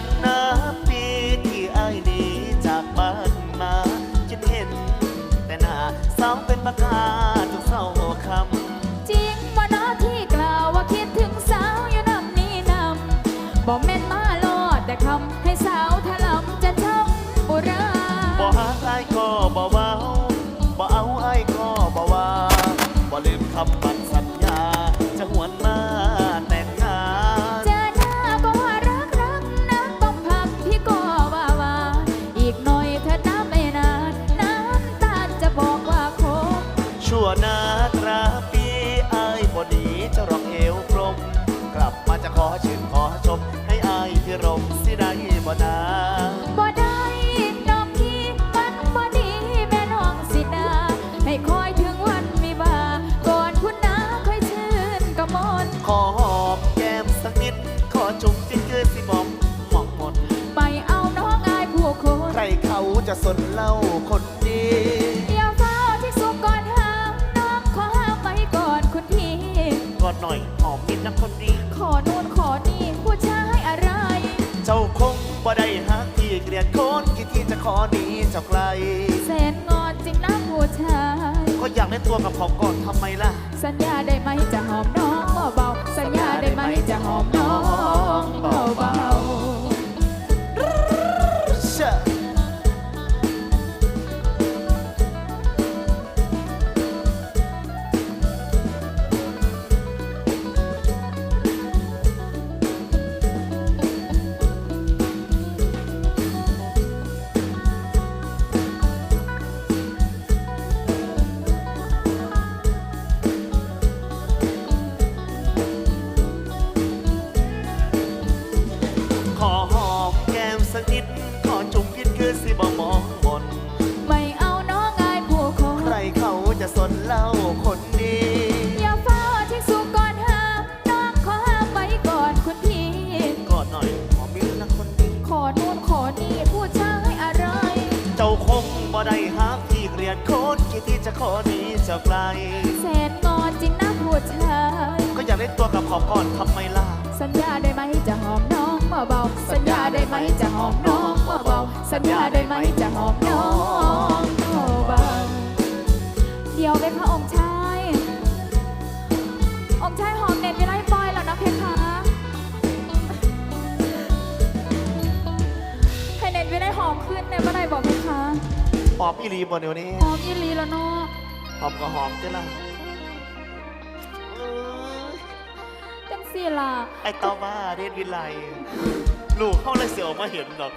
านนับปีที่ไอ้ายหนีจากบ้านมาคิดเห็น แต่หน้าสาวเป็นปากกาทุกเศร้าคำจริงว่าน้าที่กล่าวว่าคิดถึงสาวอยู่นำนี้นำบอกแม่นมาลอดแต่คำให้สาวถลำจะช่องอุราบ่หาไอ้ายก็บ่เว้าบ่เอาไอ้ายก็บ่ว่าบ่ลืมคำมัน จะสนเล่าคนดีอย่าเฝ้าที่สุกก่อนห้ามน้องขอห้ามไว้ก่อนคุณพี่กอดหน่อยหอมนิดนะคนดีขอนู่นขอนี่ผู้ชายอะไร เจ้าคงบ่ได้หักที่เกลียดคนคิดที่จะขอหนีเจ้าไกลแสนงอนจริงนะผู้ชาย ก็อยากได้ตัวกับของก่อนทำไมล่ะ สัญญาได้ไหมจะหอมน้อง คนดี อย่าเฝ้าที่สุกก่อนห้ามน้องขอห้ามไว้ก่อนคุณพี่ กอดหน่อยหอมมิตรนะคนดี ขอนู่นขอนี่ผู้ชายอะไร เจ้าคงบ่ได้หักที่เกลียดคนคิดที่จะขอหนีเจ้าไกล แสนงอนจริงนะผู้ชายก็อยากได้ตัวกับของก่อนทำไมล่ะ สัญญาได้ไหมจะหอมน้องเบาๆสัญญาได้ไหมจะหอมน้องเบาๆสัญญาได้ไหมจะหอมน้องเบาๆเดี๋ยวไปค่ะองค์ชา หอมอีหลีบ่เดี๋ยวนี้หอมยี่ลีแล้วเนาะหอมก็หอมเจ้าล่ะเอ้ยจังสี่ล่ะไอ้เต้าบ้าเดนวิไลลูกเข้าเลยเสียวมาเห็นดอก